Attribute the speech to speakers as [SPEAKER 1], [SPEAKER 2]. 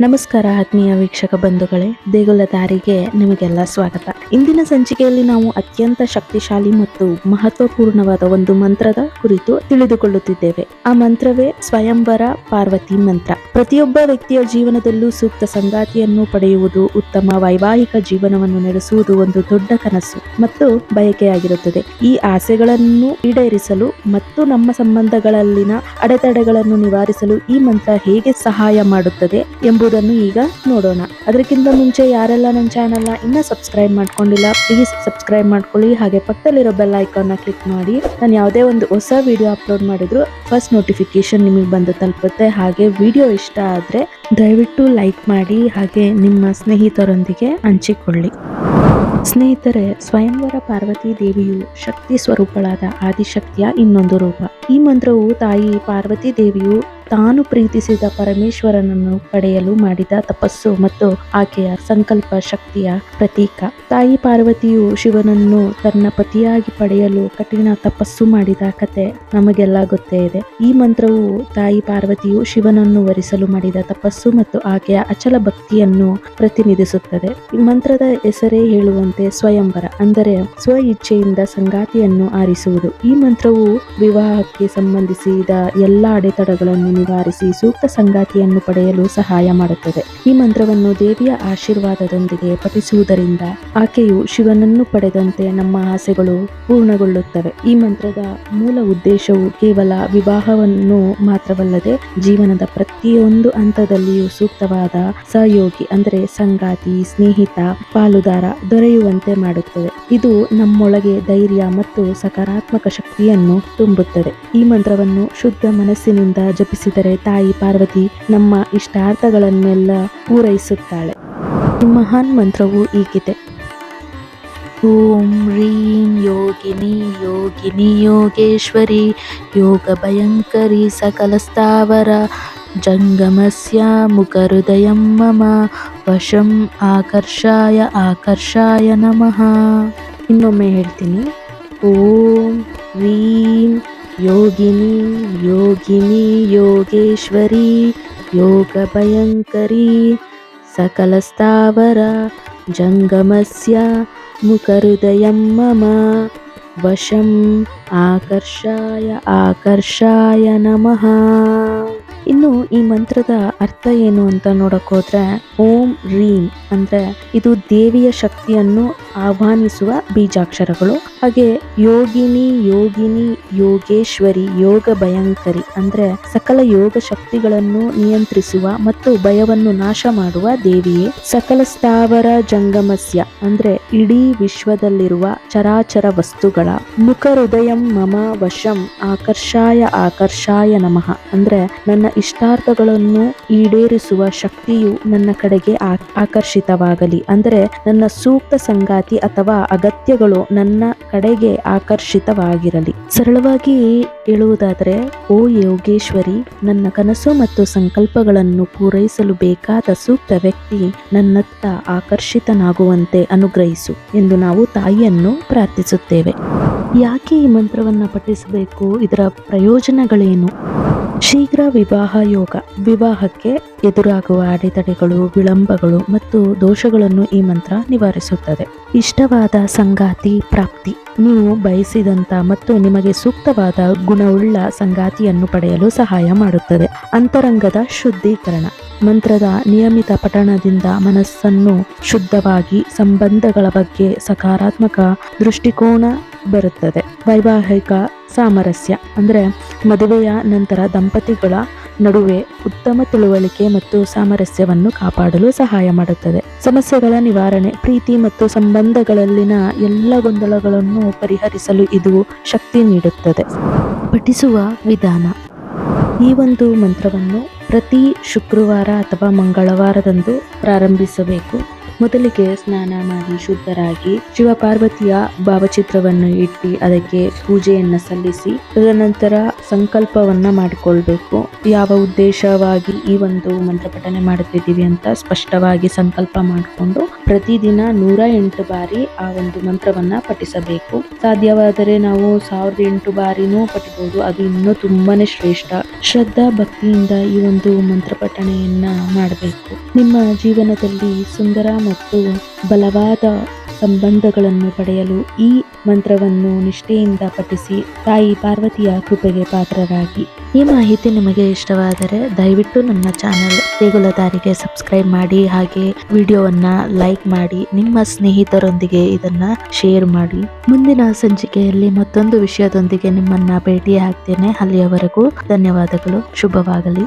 [SPEAKER 1] ನಮಸ್ಕಾರ ಆತ್ಮೀಯ ವೀಕ್ಷಕ ಬಂಧುಗಳೇ ದೇಗುಲ ದಾರಿಗೆ ನಿಮಗೆಲ್ಲ ಸ್ವಾಗತ. ಇಂದಿನ ಸಂಚಿಕೆಯಲ್ಲಿ ನಾವು ಅತ್ಯಂತ ಶಕ್ತಿಶಾಲಿ ಮತ್ತು ಮಹತ್ವಪೂರ್ಣವಾದ ಒಂದು ಮಂತ್ರದ ಕುರಿತು ತಿಳಿದುಕೊಳ್ಳುತ್ತಿದ್ದೇವೆ. ಆ ಮಂತ್ರವೇ ಸ್ವಯಂವರ ಪಾರ್ವತಿ ಮಂತ್ರ. ಪ್ರತಿಯೊಬ್ಬ ವ್ಯಕ್ತಿಯ ಜೀವನದಲ್ಲೂ ಸೂಕ್ತ ಸಂಗಾತಿಯನ್ನು ಪಡೆಯುವುದು ಉತ್ತಮ ವೈವಾಹಿಕ ಜೀವನವನ್ನು ನಡೆಸುವುದು ಒಂದು ದೊಡ್ಡ ಕನಸು ಮತ್ತು ಬಯಕೆಯಾಗಿರುತ್ತದೆ. ಈ ಆಸೆಗಳನ್ನು ಈಡೇರಿಸಲು ಮತ್ತು ನಮ್ಮ ಸಂಬಂಧಗಳಲ್ಲಿನ ಅಡೆತಡೆಗಳನ್ನು ನಿವಾರಿಸಲು ಈ ಮಂತ್ರ ಹೇಗೆ ಸಹಾಯ ಮಾಡುತ್ತದೆ ಎಂಬುದನ್ನು ಈಗ ನೋಡೋಣ. ಅದಕ್ಕಿಂತ ಮುಂಚೆ ಯಾರೆಲ್ಲ ನನ್ನ ಚಾನೆಲ್ನ ಇನ್ನ ಸಬ್ಸ್ಕ್ರೈಬ್ ಮಾಡ್ಕೊಂಡಿಲ್ಲ ಪ್ಲೀಸ್ ಸಬ್ಸ್ಕ್ರೈಬ್ ಮಾಡ್ಕೊಳ್ಳಿ. ಹಾಗೆ ಪಕ್ಕದಲ್ಲಿರೋ ಬೆಲ್ ಐಕಾನ್ನ ಕ್ಲಿಕ್ ಮಾಡಿ. ನಾನು ಯಾವುದೇ ಒಂದು ಹೊಸ ವಿಡಿಯೋ ಅಪ್ಲೋಡ್ ಮಾಡಿದ್ರು ಫಸ್ಟ್ ನೋಟಿಫಿಕೇಶನ್ ನಿಮಗೆ ಬಂದು ತಲುಪುತ್ತೆ. ಹಾಗೆ ವಿಡಿಯೋ ಇಷ್ಟ ಆದರೆ ದಯವಿಟ್ಟು ಲೈಕ್ ಮಾಡಿ, ಹಾಗೆ ನಿಮ್ಮ ಸ್ನೇಹಿತರೊಂದಿಗೆ ಹಂಚಿಕೊಳ್ಳಿ. ಸ್ನೇಹಿತರೆ, ಸ್ವಯಂವರ ಪಾರ್ವತಿ ದೇವಿಯು ಶಕ್ತಿ ಸ್ವರೂಪಳಾದ ಆದಿಶಕ್ತಿಯ ಇನ್ನೊಂದು ರೂಪ. ಈ ಮಂತ್ರವು ತಾಯಿ ಪಾರ್ವತಿ ದೇವಿಯು ತಾನು ಪ್ರೀತಿಸಿದ ಪರಮೇಶ್ವರನನ್ನು ಪಡೆಯಲು ಮಾಡಿದ ತಪಸ್ಸು ಮತ್ತು ಆಕೆಯ ಸಂಕಲ್ಪ ಶಕ್ತಿಯ ಪ್ರತೀಕ. ತಾಯಿ ಪಾರ್ವತಿಯು ಶಿವನನ್ನು ತನ್ನ ಪತಿಯಾಗಿ ಪಡೆಯಲು ಕಠಿಣ ತಪಸ್ಸು ಮಾಡಿದ ಕತೆ ನಮಗೆಲ್ಲ ಗೊತ್ತೇ ಇದೆ. ಈ ಮಂತ್ರವು ತಾಯಿ ಪಾರ್ವತಿಯು ಶಿವನನ್ನು ವರಿಸಲು ಮಾಡಿದ ತಪಸ್ಸು ಮತ್ತು ಆಕೆಯ ಅಚಲ ಭಕ್ತಿಯನ್ನು ಪ್ರತಿನಿಧಿಸುತ್ತದೆ. ಈ ಮಂತ್ರದ ಹೆಸರೇ ಹೇಳುವಂತೆ ಸ್ವಯಂವರ, ಅಂದರೆ ಸ್ವ ಇಚ್ಛೆಯಿಂದ ಸಂಗಾತಿಯನ್ನು ಆರಿಸುವುದು. ಈ ಮಂತ್ರವು ವಿವಾಹಕ್ಕೆ ಸಂಬಂಧಿಸಿದ ಎಲ್ಲ ಅಡೆತಡೆಗಳನ್ನು ನಿವಾರಿಸಿ ಸೂಕ್ತ ಸಂಗಾತಿಯನ್ನು ಪಡೆಯಲು ಸಹಾಯ ಮಾಡುತ್ತದೆ. ಈ ಮಂತ್ರವನ್ನು ದೇವಿಯ ಆಶೀರ್ವಾದದೊಂದಿಗೆ ಪಠಿಸುವುದರಿಂದ ಆಕೆಯು ಶಿವನನ್ನು ಪಡೆದಂತೆ ನಮ್ಮ ಆಸೆಗಳು ಪೂರ್ಣಗೊಳ್ಳುತ್ತವೆ. ಈ ಮಂತ್ರದ ಮೂಲ ಉದ್ದೇಶವು ಕೇವಲ ವಿವಾಹವನ್ನು ಮಾತ್ರವಲ್ಲದೆ ಜೀವನದ ಪ್ರತಿಯೊಂದು ಹಂತದಲ್ಲಿಯೂ ಸೂಕ್ತವಾದ ಸಹಯೋಗಿ ಅಂದರೆ ಸಂಗಾತಿ, ಸ್ನೇಹಿತ, ಪಾಲುದಾರ ದೊರೆಯುವಂತೆ ಮಾಡುತ್ತದೆ. ಇದು ನಮ್ಮೊಳಗೆ ಧೈರ್ಯ ಮತ್ತು ಸಕಾರಾತ್ಮಕ ಶಕ್ತಿಯನ್ನು ತುಂಬುತ್ತದೆ. ಈ ಮಂತ್ರವನ್ನು ಶುದ್ಧ ಮನಸ್ಸಿನಿಂದ ಜಪಿಸಿದರೆ ತಾಯಿ ಪಾರ್ವತಿ ನಮ್ಮ ಇಷ್ಟಾರ್ಥಗಳನ್ನೆಲ್ಲ ಪೂರೈಸುತ್ತಾಳೆ. ಈ ಮಹಾನ್ ಮಂತ್ರವು ಹೀಗಿದೆ. ಓಂ ರೀಂ ಯೋಗಿನಿ ಯೋಗಿನಿ ಯೋಗೇಶ್ವರಿ ಯೋಗ ಭಯಂಕರಿ ಸಕಲಸ್ಥಾವರ ಜಂಗಮಸ್ಯ ಮುಖಹೃದಯಂ ಮಮ ವಶಂ ಆಕರ್ಷಾಯ ಆಕರ್ಷಾಯ ನಮಃ. ಇನ್ನೊಮ್ಮೆ ಹೇಳ್ತೀನಿ. ಓಂ ರೀಂ योगिनी योगिनी योगेश्वरी योगभयङ्करी सकलस्तावरा जङ्गमस्य मुखहृदयं मम वशम् आकर्षाय आकर्षाय नमः। ಇನ್ನು ಈ ಮಂತ್ರದ ಅರ್ಥ ಏನು ಅಂತ ನೋಡಕ್ ಹೋದ್ರೆ ಓಂ ರೀಂ ಅಂದ್ರೆ ಇದು ದೇವಿಯ ಶಕ್ತಿಯನ್ನು ಆಹ್ವಾನಿಸುವ ಬೀಜಾಕ್ಷರಗಳು. ಹಾಗೆ ಯೋಗಿನಿ ಯೋಗಿನಿ ಯೋಗೇಶ್ವರಿ ಯೋಗ ಭಯಂಕರಿ ಅಂದ್ರೆ ಸಕಲ ಯೋಗ ಶಕ್ತಿಗಳನ್ನು ನಿಯಂತ್ರಿಸುವ ಮತ್ತು ಭಯವನ್ನು ನಾಶ ಮಾಡುವ ದೇವಿಯೇ. ಸಕಲ ಸ್ಥಾವರ ಜಂಗಮಸ್ಯ ಅಂದ್ರೆ ಇಡೀ ವಿಶ್ವದಲ್ಲಿರುವ ಚರಾಚರ ವಸ್ತುಗಳ ಮುಖ ಹೃದಯಂ ಮಮ ವಶಂ ಆಕರ್ಷಾಯ ಆಕರ್ಷಾಯ ನಮಃ ಅಂದ್ರೆ ನನ್ನ ಇಷ್ಟಾರ್ಥಗಳನ್ನು ಈಡೇರಿಸುವ ಶಕ್ತಿಯು ನನ್ನ ಕಡೆಗೆ ಆಕರ್ಷಿತವಾಗಲಿ. ಅಂದರೆ ನನ್ನ ಸೂಕ್ತ ಸಂಗಾತಿ ಅಥವಾ ಅಗತ್ಯಗಳು ನನ್ನ ಕಡೆಗೆ ಆಕರ್ಷಿತವಾಗಿರಲಿ. ಸರಳವಾಗಿ ಹೇಳುವುದಾದರೆ, ಓ ಯೋಗೇಶ್ವರಿ, ನನ್ನ ಕನಸು ಮತ್ತು ಸಂಕಲ್ಪಗಳನ್ನು ಪೂರೈಸಲು ಬೇಕಾದ ಸೂಕ್ತ ವ್ಯಕ್ತಿ ನನ್ನತ್ತ ಆಕರ್ಷಿತನಾಗುವಂತೆ ಅನುಗ್ರಹಿಸು ಎಂದು ನಾವು ತಾಯಿಯನ್ನು ಪ್ರಾರ್ಥಿಸುತ್ತೇವೆ. ಯಾಕೆ ಈ ಮಂತ್ರವನ್ನು ಪಠಿಸಬೇಕು? ಇದರ ಪ್ರಯೋಜನಗಳೇನು? ಶೀಘ್ರ ವಿವಾಹ ಯೋಗ. ವಿವಾಹಕ್ಕೆ ಎದುರಾಗುವ ಅಡೆತಡೆಗಳು, ವಿಳಂಬಗಳು ಮತ್ತು ದೋಷಗಳನ್ನು ಈ ಮಂತ್ರ ನಿವಾರಿಸುತ್ತದೆ. ಇಷ್ಟವಾದ ಸಂಗಾತಿ, ಪ್ರಾಪ್ತಿ. ನೀವು ಬಯಸಿದಂತ ಮತ್ತು ನಿಮಗೆ ಸೂಕ್ತವಾದ ಗುಣವುಳ್ಳ ಸಂಗಾತಿಯನ್ನು ಪಡೆಯಲು ಸಹಾಯ ಮಾಡುತ್ತದೆ. ಅಂತರಂಗದ ಶುದ್ಧೀಕರಣ. ಮಂತ್ರದ ನಿಯಮಿತ ಪಠಣದಿಂದ ಮನಸ್ಸನ್ನು ಶುದ್ಧವಾಗಿ, ಸಂಬಂಧಗಳ ಬಗ್ಗೆ ಸಕಾರಾತ್ಮಕ ದೃಷ್ಟಿಕೋನ ಬರುತ್ತದೆ. ವೈವಾಹಿಕ ಸಾಮರಸ್ಯ ಅಂದರೆ ಮದುವೆಯ ನಂತರ ದಂಪತಿಗಳ ನಡುವೆ ಉತ್ತಮ ತಿಳುವಳಿಕೆ ಮತ್ತು ಸಾಮರಸ್ಯವನ್ನು ಕಾಪಾಡಲು ಸಹಾಯ ಮಾಡುತ್ತದೆ. ಸಮಸ್ಯೆಗಳ ನಿವಾರಣೆ, ಪ್ರೀತಿ ಮತ್ತು ಸಂಬಂಧಗಳಲ್ಲಿನ ಎಲ್ಲ ಗೊಂದಲಗಳನ್ನು ಪರಿಹರಿಸಲು ಇದು ಶಕ್ತಿ ನೀಡುತ್ತದೆ. ಪಠಿಸುವ ವಿಧಾನ. ಈ ಒಂದು ಮಂತ್ರವನ್ನು ಪ್ರತಿ ಶುಕ್ರವಾರ ಅಥವಾ ಮಂಗಳವಾರದಂದು ಪ್ರಾರಂಭಿಸಬೇಕು. ಮೊದಲಿಗೆ ಸ್ನಾನ ಮಾಡಿ ಶುದ್ಧರಾಗಿ ಶಿವ ಪಾರ್ವತಿಯ ಭಾವಚಿತ್ರವನ್ನು ಇಟ್ಟು ಅದಕ್ಕೆ ಪೂಜೆಯನ್ನ ಸಲ್ಲಿಸಿ ತದನಂತರ ಸಂಕಲ್ಪವನ್ನ ಮಾಡಿಕೊಳ್ಬೇಕು. ಯಾವ ಉದ್ದೇಶವಾಗಿ ಈ ಒಂದು ಮಂತ್ರ ಪಠನೆ ಮಾಡುತ್ತಿದ್ದೀವಿ ಅಂತ ಸ್ಪಷ್ಟವಾಗಿ ಸಂಕಲ್ಪ ಮಾಡಿಕೊಂಡು ಪ್ರತಿದಿನ ನೂರ ಎಂಟು ಬಾರಿ ಆ ಒಂದು ಮಂತ್ರವನ್ನ ಪಠಿಸಬೇಕು. ಸಾಧ್ಯವಾದರೆ ನಾವು ಸಾವಿರದ ಎಂಟು ಬಾರಿನೂ ಪಠಿಬಹುದು ಅದು ಇನ್ನೂ ತುಂಬಾನೇ ಶ್ರೇಷ್ಠ. ಶ್ರದ್ಧಾ ಭಕ್ತಿಯಿಂದ ಈ ಒಂದು ಮಂತ್ರ ಪಠಣೆಯನ್ನ ಮಾಡಬೇಕು. ನಿಮ್ಮ ಜೀವನದಲ್ಲಿ ಸುಂದರ ಮತ್ತು ಬಲವಾದ ಸಂಬಂಧಗಳನ್ನು ಪಡೆಯಲು ಈ ಮಂತ್ರವನ್ನು ನಿಷ್ಠೆಯಿಂದ ಪಠಿಸಿ ತಾಯಿ ಪಾರ್ವತಿಯ ಕೃಪೆಗೆ ಪಾತ್ರರಾಗಿ. ಈ ಮಾಹಿತಿ ನಿಮಗೆ ಇಷ್ಟವಾದರೆ ದಯವಿಟ್ಟು ನನ್ನ ಚಾನೆಲ್ ದೇಗುಲದಾರಿಗೆ ಸಬ್ಸ್ಕ್ರೈಬ್ ಮಾಡಿ ಹಾಗೆ ವಿಡಿಯೋವನ್ನ ಲೈಕ್ ಮಾಡಿ ನಿಮ್ಮ ಸ್ನೇಹಿತರೊಂದಿಗೆ ಇದನ್ನ ಶೇರ್ ಮಾಡಿ. ಮುಂದಿನ ಸಂಚಿಕೆಯಲ್ಲಿ ಮತ್ತೊಂದು ವಿಷಯದೊಂದಿಗೆ ನಿಮ್ಮನ್ನ ಭೇಟಿ ಆಗ್ತೇನೆ ಅಲ್ಲಿಯವರೆಗೂ ಧನ್ಯವಾದಗಳು. ಶುಭವಾಗಲಿ.